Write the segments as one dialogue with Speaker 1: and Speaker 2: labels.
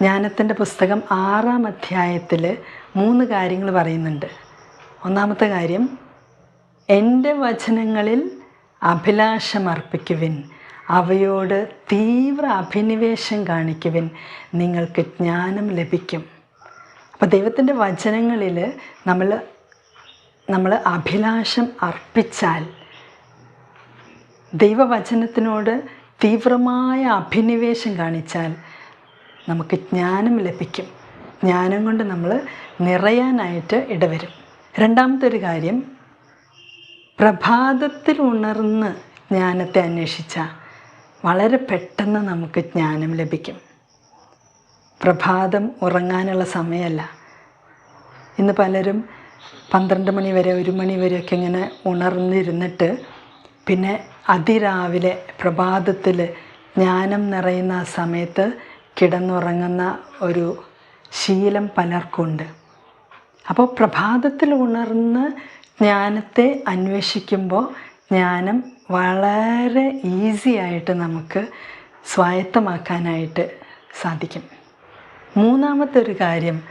Speaker 1: ജ്ഞാനത്തിന്റെ പുസ്തകം ആറാം അധ്യായത്തിൽ മൂന്ന് കാര്യങ്ങൾ പറയുന്നുണ്ട്. ഒന്നാമത്തെ കാര്യം എന്റെ വചനങ്ങളിൽ അഭിലാഷമർപ്പിക്കുവിൻ അവയോട് തീവ്ര അഭിനിവേശം കാണിക്കുവിൻ നിങ്ങൾക്ക് ജ്ഞാനം ലഭിക്കും. അപ്പോൾ ദൈവത്തിന്റെ വചനങ്ങളിൽ നമ്മൾ നമ്മൾ അഭിലാഷം അർപ്പിച്ചാൽ ദൈവവചനത്തിനോട് തീവ്രമായ അഭിനിവേശം കാണിച്ചാൽ നമുക്ക് ജ്ഞാനം ലഭിക്കും. ജ്ഞാനം കൊണ്ട് നമ്മൾ നിറയാനായിട്ട് ഇടവരും. രണ്ടാമത്തെ ഒരു കാര്യം പ്രഭാതത്തിൽ ഉണർന്ന് ജ്ഞാനത്തെ അന്വേഷിച്ച വളരെ പെട്ടെന്ന് നമുക്ക് ജ്ഞാനം ലഭിക്കും. പ്രഭാതം ഉറങ്ങാനുള്ള സമയമല്ല. ഇന്ന് പലരും പന്ത്രണ്ട് മണി വരെ ഒരു മണി വരെയൊക്കെ ഇങ്ങനെ ഉണർന്നിരുന്നിട്ട് പിന്നെ അതിരാവിലെ പ്രഭാതത്തിൽ ജ്ഞാനം നിറയുന്ന ആ സമയത്ത് കിടന്നുറങ്ങുന്ന ഒരു ശീലം പലർക്കുണ്ട്. അപ്പോൾ പ്രഭാതത്തിൽ ഉണർന്ന് ജ്ഞാനത്തെ അന്വേഷിക്കുമ്പോൾ ജ്ഞാനം വളരെ ഈസി ആയിട്ട് നമുക്ക് സ്വായത്തമാക്കാനായിട്ട് സാധിക്കും. മൂന്നാമത്തെ ഒരു കാര്യം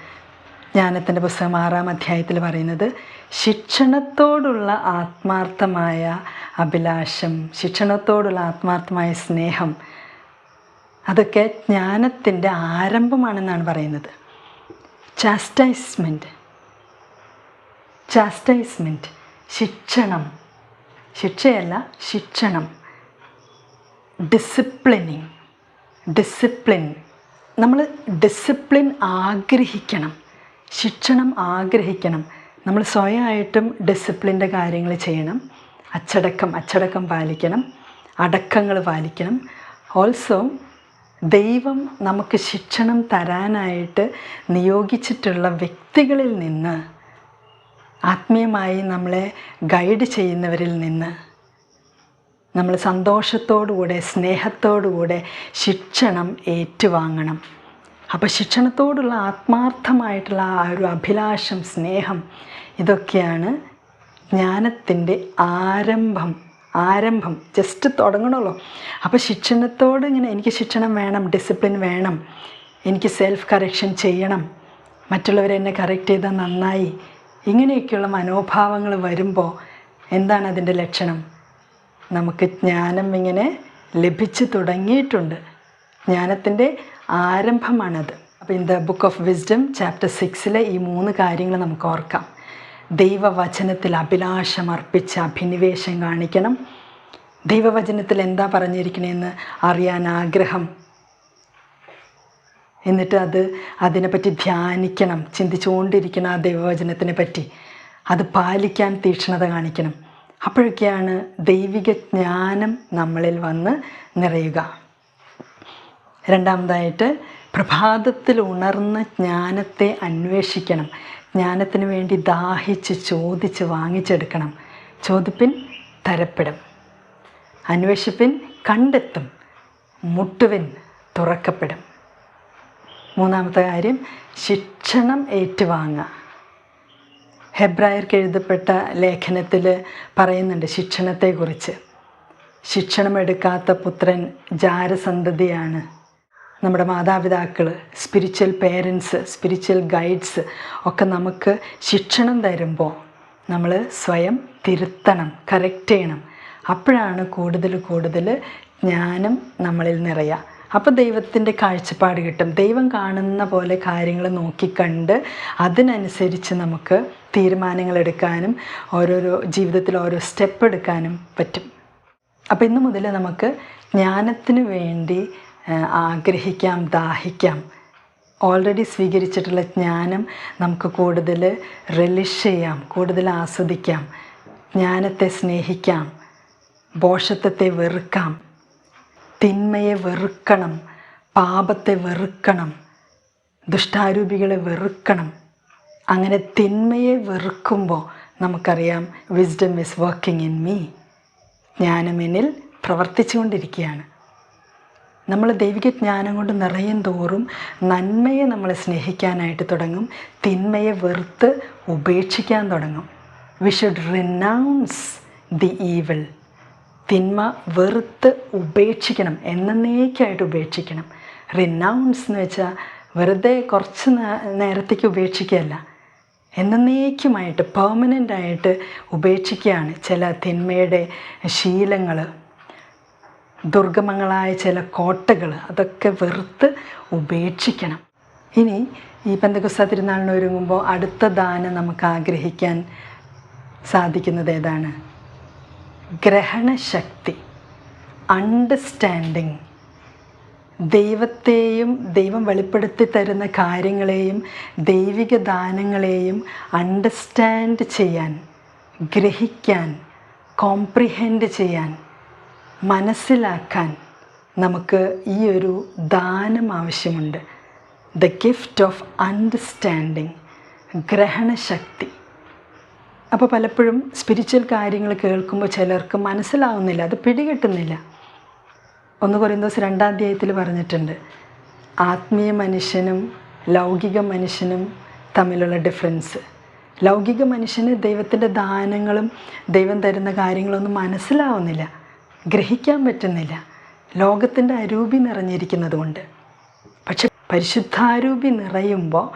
Speaker 1: ജ്ഞാനത്തിന്റെ പുസ്തകം ആറാം അധ്യായത്തിൽ പറയുന്നത് ശിക്ഷണത്തോടുള്ള ആത്മാർത്ഥമായ അഭിലാഷം ശിക്ഷണത്തോടുള്ള ആത്മാർത്ഥമായ സ്നേഹം അതൊക്കെ ജ്ഞാനത്തിന്റെ ആരംഭമാണെന്നാണ് പറയുന്നത്. ചാസ്റ്റൈസ്മെന്റ് ചാസ്റ്റൈസ്മെന്റ് ശിക്ഷണം. ശിക്ഷയല്ല ശിക്ഷണം. ഡിസിപ്ലിനിങ് ഡിസിപ്ലിൻ നമ്മൾ ഡിസിപ്ലിൻ ആഗ്രഹിക്കണം. ശിക്ഷണം ആഗ്രഹിക്കണം. നമ്മൾ സ്വയമായിട്ടും ഡിസിപ്ലിന്റെ കാര്യങ്ങൾ ചെയ്യണം. അച്ചടക്കം അച്ചടക്കം പാലിക്കണം. അടക്കങ്ങൾ പാലിക്കണം. ഓൾസോ ദൈവം നമുക്ക് ശിക്ഷണം തരാനായിട്ട് നിയോഗിച്ചിട്ടുള്ള വ്യക്തികളിൽ നിന്ന് ആത്മീയമായി നമ്മളെ ഗൈഡ് ചെയ്യുന്നവരിൽ നിന്ന് നമ്മൾ സന്തോഷത്തോടുകൂടെ സ്നേഹത്തോടുകൂടെ ശിക്ഷണം ഏറ്റുവാങ്ങണം. അപ്പോൾ ശിക്ഷണത്തോടുള്ള ആത്മാർത്ഥമായിട്ടുള്ള ആ ഒരു അഭിലാഷം സ്നേഹം ഇതൊക്കെയാണ് ജ്ഞാനത്തിന്റെ ആരംഭം. ആരംഭം. ജസ്റ്റ് തുടങ്ങണമല്ലോ അപ്പോൾ ശിക്ഷണത്തോട് ഇങ്ങനെ എനിക്ക് ശിക്ഷണം വേണം ഡിസിപ്ലിൻ വേണം എനിക്ക് സെൽഫ് കറക്ഷൻ ചെയ്യണം മറ്റുള്ളവരെ എന്നെ കറക്റ്റ് ചെയ്താൽ നന്നായി ഇങ്ങനെയൊക്കെയുള്ള മനോഭാവങ്ങൾ വരുമ്പോൾ എന്താണ് അതിന്റെ ലക്ഷണം? നമുക്ക് ജ്ഞാനം ഇങ്ങനെ ലഭിച്ചു തുടങ്ങിയിട്ടുണ്ട്. ജ്ഞാനത്തിന്റെ ആരംഭമാണത്. അപ്പോൾ in the book of wisdom chapter സിക്സിലെ ഈ മൂന്ന് കാര്യങ്ങൾ നമുക്ക് ഓർക്കാം. ദൈവവചനത്തിൽ അഭിലാഷമർപ്പിച്ച് അഭിനിവേശം കാണിക്കണം. ദൈവവചനത്തിൽ എന്താ പറഞ്ഞിരിക്കണേന്ന് അറിയാൻ ആഗ്രഹം. എന്നിട്ട് അത് അതിനെപ്പറ്റി ധ്യാനിക്കണം ചിന്തിച്ചുകൊണ്ടിരിക്കണം ആ ദൈവവചനത്തിനെ പറ്റി. അത് പാലിക്കാൻ തീക്ഷ്ണത കാണിക്കണം. അപ്പോഴൊക്കെയാണ് ദൈവിക ജ്ഞാനം നമ്മളിൽ വന്ന് നിറയുക. രണ്ടാമതായിട്ട് പ്രഭാതത്തിൽ ഉണർന്ന് ജ്ഞാനത്തെ അന്വേഷിക്കണം. ജ്ഞാനത്തിന് വേണ്ടി ദാഹിച്ച് ചോദിച്ച് വാങ്ങിച്ചെടുക്കണം. ചോദിപ്പിൻ തരപ്പെടും. അന്വേഷിപ്പിൻ കണ്ടെത്തും. മുട്ടുവിൻ തുറക്കപ്പെടും. മൂന്നാമത്തെ കാര്യം ശിക്ഷണം ഏറ്റുവാങ്ങുക. ഹെബ്രായർക്ക് എഴുതപ്പെട്ട ലേഖനത്തിൽ പറയുന്നുണ്ട് ശിക്ഷണത്തെക്കുറിച്ച്. ശിക്ഷണമെടുക്കാത്ത പുത്രൻ ജാരസന്തതിയാണ്. നമ്മുടെ മാതാപിതാക്കൾ സ്പിരിച്വൽ പേരൻസ് സ്പിരിച്വൽ ഗൈഡ്സ് ഒക്കെ നമുക്ക് ശിക്ഷണം തരുമ്പോൾ നമ്മൾ സ്വയം തിരുത്തണം കറക്റ്റ് ചെയ്യണം. അപ്പോഴാണ് കൂടുതൽ കൂടുതൽ ജ്ഞാനം നമ്മളിൽ നിറയുക. അപ്പോൾ ദൈവത്തിന്റെ കാഴ്ചപ്പാട് കിട്ടും. ദൈവം കാണുന്ന പോലെ കാര്യങ്ങൾ നോക്കിക്കണ്ട് അതിനനുസരിച്ച് നമുക്ക് തീരുമാനങ്ങൾ എടുക്കാനും ഓരോരോ ജീവിതത്തിൽ ഓരോ സ്റ്റെപ്പ് എടുക്കാനും പറ്റും. അപ്പോൾ ഇന്ന് മുതൽ നമുക്ക് ജ്ഞാനത്തിന് വേണ്ടി ആഗ്രഹിക്കാം ദാഹിക്കാം. ഓൾറെഡി സ്വീകരിച്ചിട്ടുള്ള ജ്ഞാനം നമുക്ക് കൂടുതൽ റിലിഷ് ചെയ്യാം കൂടുതൽ ആസ്വദിക്കാം. ജ്ഞാനത്തെ സ്നേഹിക്കാം ബോഷത്വത്തെ വെറുക്കാം. തിന്മയെ വെറുക്കണം പാപത്തെ വെറുക്കണം ദുഷ്ടാരൂപികളെ വെറുക്കണം. അങ്ങനെ തിന്മയെ വെറുക്കുമ്പോൾ നമുക്കറിയാം wisdom is working in me ജ്ഞാനം എന്നിൽ പ്രവർത്തിച്ചുകൊണ്ടിരിക്കുകയാണ്. നമ്മൾ ദൈവിക ജ്ഞാനം കൊണ്ട് നിറയും തോറും നന്മയെ നമ്മൾ സ്നേഹിക്കാനായിട്ട് തുടങ്ങും തിന്മയെ വെറുത്ത് ഉപേക്ഷിക്കാൻ തുടങ്ങും. We should renounce the evil തിന്മ വെറുത്ത് ഉപേക്ഷിക്കണം എന്നേക്കായിട്ട് ഉപേക്ഷിക്കണം. റിനൗൺസ് എന്ന് വെച്ചാൽ വെറുതെ കുറച്ച് നേരത്തേക്ക് ഉപേക്ഷിക്കുകയല്ല എന്നേക്കുമായിട്ട് പെർമനന്റ് ആയിട്ട് ഉപേക്ഷിക്കുകയാണ് ചില തിന്മയുടെ ശീലങ്ങൾ ദുർഗമങ്ങളായ ചില കോട്ടകൾ അതൊക്കെ വെറുത്ത് ഉപേക്ഷിക്കണം. ഇനി ഈ പന്തകുസ തിരുനാളിന് ഒരുങ്ങുമ്പോൾ അടുത്ത ദാനം നമുക്ക് ആഗ്രഹിക്കാൻ സാധിക്കുന്നത് ഏതാണ്? ഗ്രഹണശക്തി അണ്ടർസ്റ്റാൻഡിങ് ദൈവത്തെയും ദൈവം വെളിപ്പെടുത്തി തരുന്ന കാര്യങ്ങളെയും ദൈവിക ദാനങ്ങളെയും അണ്ടർസ്റ്റാൻഡ് ചെയ്യാൻ ഗ്രഹിക്കാൻ കോംപ്രിഹെൻഡ് ചെയ്യാൻ മനസ്സിലാക്കാൻ നമുക്ക് ഈ ഒരു ദാനം ആവശ്യമുണ്ട്. ദ ഗിഫ്റ്റ് ഓഫ് അണ്ടർസ്റ്റാൻഡിങ് ഗ്രഹണശക്തി അപ്പോൾ പലപ്പോഴും സ്പിരിച്വൽ കാര്യങ്ങൾ കേൾക്കുമ്പോൾ ചിലർക്ക് മനസ്സിലാവുന്നില്ല അത് പിടികിട്ടുന്നില്ല. ഒന്ന് പറയുന്നത് രണ്ടാം അധ്യായത്തിൽ പറഞ്ഞിട്ടുണ്ട് ആത്മീയ മനുഷ്യനും ലൗകിക മനുഷ്യനും തമ്മിലുള്ള ഡിഫറൻസ് ലൗകിക മനുഷ്യന് ദൈവത്തിന്റെ ദാനങ്ങളും ദൈവം തരുന്ന കാര്യങ്ങളൊന്നും മനസ്സിലാവുന്നില്ല. ഗ്രഹിക്കാൻ പറ്റുന്നില്ല. ലോകത്തിന്റെ അരൂപി നിറഞ്ഞിരിക്കുന്നത് കൊണ്ട്. പക്ഷെ പരിശുദ്ധാരൂപി നിറയുമ്പോൾ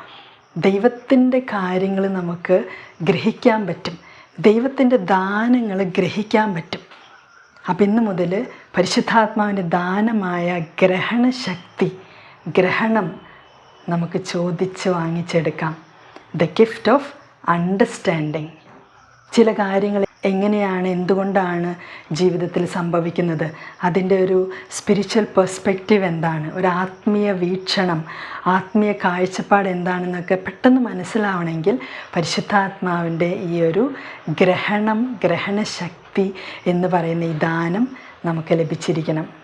Speaker 1: ദൈവത്തിന്റെ കാര്യങ്ങൾ നമുക്ക് ഗ്രഹിക്കാൻ പറ്റും. ദൈവത്തിന്റെ ദാനങ്ങൾ ഗ്രഹിക്കാൻ പറ്റും. അപ്പം ഇന്ന് മുതൽ പരിശുദ്ധാത്മാവിന്റെ ദാനമായ ഗ്രഹണശക്തി ഗ്രഹണം നമുക്ക് ചോദിച്ച് വാങ്ങിച്ചെടുക്കാം. ദ ഗിഫ്റ്റ് ഓഫ് അണ്ടർസ്റ്റാൻഡിങ് ചില കാര്യങ്ങൾ എങ്ങനെയാണ് എന്തുകൊണ്ടാണ് ജീവിതത്തിൽ സംഭവിക്കുന്നത്? അതിന്റെ ഒരു സ്പിരിച്വൽ പെർസ്പെക്റ്റീവ് എന്താണ്? ഒരു ആത്മീയ വീക്ഷണം ആത്മീയ കാഴ്ചപ്പാട് എന്താണെന്നൊക്കെ പെട്ടെന്ന് മനസ്സിലാവണമെങ്കിൽ പരിശുദ്ധാത്മാവിന്റെ ഈ ഒരു ഗ്രഹണം ഗ്രഹണശക്തി എന്ന് പറയുന്ന ഈ ദാനം നമുക്ക് ലഭിച്ചിരിക്കണം.